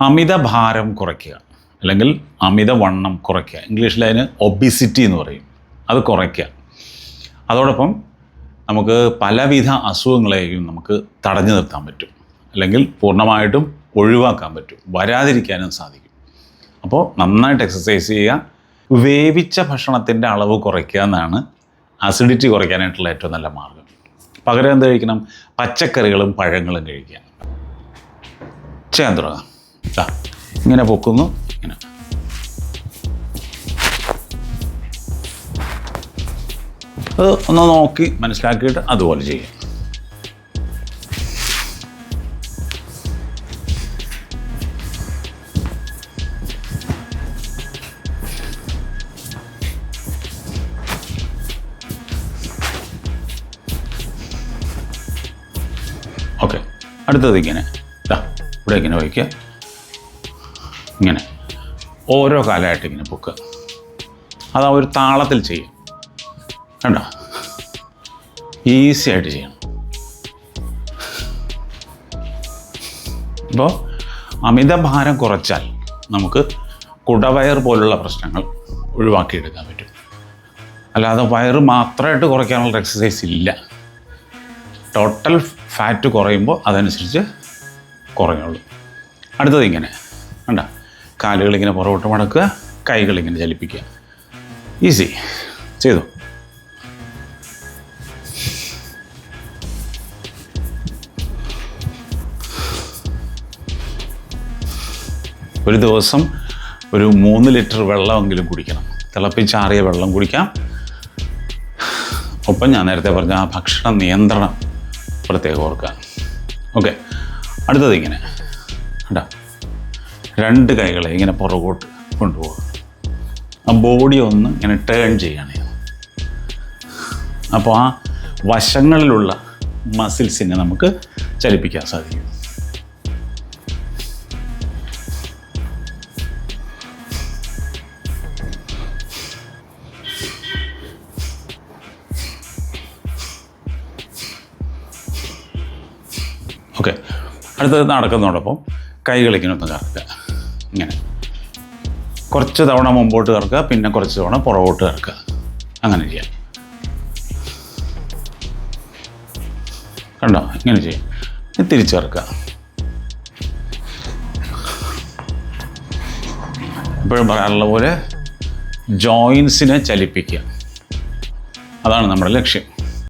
അമിതഭാരം കുറയ്ക്കുക. അല്ലെങ്കിൽ അമിതവണ്ണം കുറയ്ക്കുക. ഇംഗ്ലീഷിൽ അതിന് ഒബിസിറ്റി എന്ന് പറയും. അത് കുറയ്ക്കുക. അതോടൊപ്പം നമുക്ക് പലവിധ അസുഖങ്ങളെയും നമുക്ക് തടഞ്ഞു നിർത്താൻ പറ്റും. അല്ലെങ്കിൽ പൂർണമായിട്ടും ഒഴിവാക്കാൻ പറ്റും. വരാതിരിക്കാനും സാധിക്കും. അപ്പോൾ നന്നായിട്ട് എക്സസൈസ് ചെയ്യുക. വേവിച്ച ഭക്ഷണത്തിന്റെ അളവ് കുറയ്ക്കുക എന്നാണ് അസിഡിറ്റി കുറയ്ക്കാനായിട്ടുള്ള ഏറ്റവും നല്ല മാർഗം. പകരം എന്ത് കഴിക്കണം? പച്ചക്കറികളും പഴങ്ങളും കഴിക്കുക. ചെയ്യാൻ തുടങ്ങാം. ഇങ്ങനെ പൊക്കുന്നു. ഇങ്ങനെ. അത് ഒന്ന് നോക്കി മനസ്സിലാക്കിയിട്ട് അതുപോലെ ചെയ്യാം. അടുത്തത് ഇങ്ങനെ. ഇവിടെ ഇങ്ങനെ വയ്ക്കുക. ഇങ്ങനെ ഓരോ കാലമായിട്ട് ഇങ്ങനെ പൊക്കുക. അത് ആ ഒരു താളത്തിൽ ചെയ്യും. കണ്ടോ? ഈസി ആയിട്ട് ചെയ്യണം. ഇപ്പോൾ അമിതഭാരം കുറച്ചാൽ നമുക്ക് കുടവയർ പോലുള്ള പ്രശ്നങ്ങൾ ഒഴിവാക്കിയെടുക്കാൻ പറ്റും. അല്ലാതെ വയറ് മാത്രമായിട്ട് കുറയ്ക്കാനുള്ള എക്സസൈസ് ഇല്ല. ടോട്ടൽ ഫാറ്റ് കുറയുമ്പോൾ അതനുസരിച്ച് കുറയുള്ളൂ. അടുത്തത് ഇങ്ങനെ. കണ്ട? കാലുകൾ ഇങ്ങനെ പുറകോട്ട് മടക്കുക കൈകളിങ്ങനെ ചലിപ്പിക്കുക. ഈസി ചെയ്തു. ഒരു ദിവസം ഒരു മൂന്ന് ലിറ്റർ വെള്ളമെങ്കിലും കുടിക്കണം. തിളപ്പിച്ചാറിയ വെള്ളം കുടിക്കാം. ഒപ്പം ഞാൻ നേരത്തെ പറഞ്ഞ ആ ഭക്ഷണ നിയന്ത്രണം പ്രത്യേകം ഓർക്കുക. ഓക്കെ അടുത്തത് ഇങ്ങനെ. കണ്ടോ? രണ്ട് കൈകളെ ഇങ്ങനെ പുറകോട്ട് കൊണ്ടുപോകുക ആ ബോഡി ഒന്ന് ഇങ്ങനെ ടേൺ ചെയ്യണേ. അപ്പോൾ ആ വശങ്ങളിലുള്ള മസിൽസിനെ നമുക്ക് ചലിപ്പിക്കാൻ സാധിക്കും. ഓക്കെ അടുത്തത് നടക്കുന്നതോടൊപ്പം കൈകളിങ്ങനെ ഒന്ന് ഇങ്ങനെ. കുറച്ച് തവണ മുമ്പോട്ട് കിടക്കുക പിന്നെ കുറച്ച് തവണ പുറകോട്ട് കിടക്കുക അങ്ങനെ ചെയ്യാം. കണ്ടോ? ഇങ്ങനെ ചെയ്യാം. തിരിച്ചു കിടക്കുക എപ്പോഴും പറയാറുള്ള പോലെ ജോയിൻസിനെ ചലിപ്പിക്കുക. അതാണ് നമ്മുടെ ലക്ഷ്യം.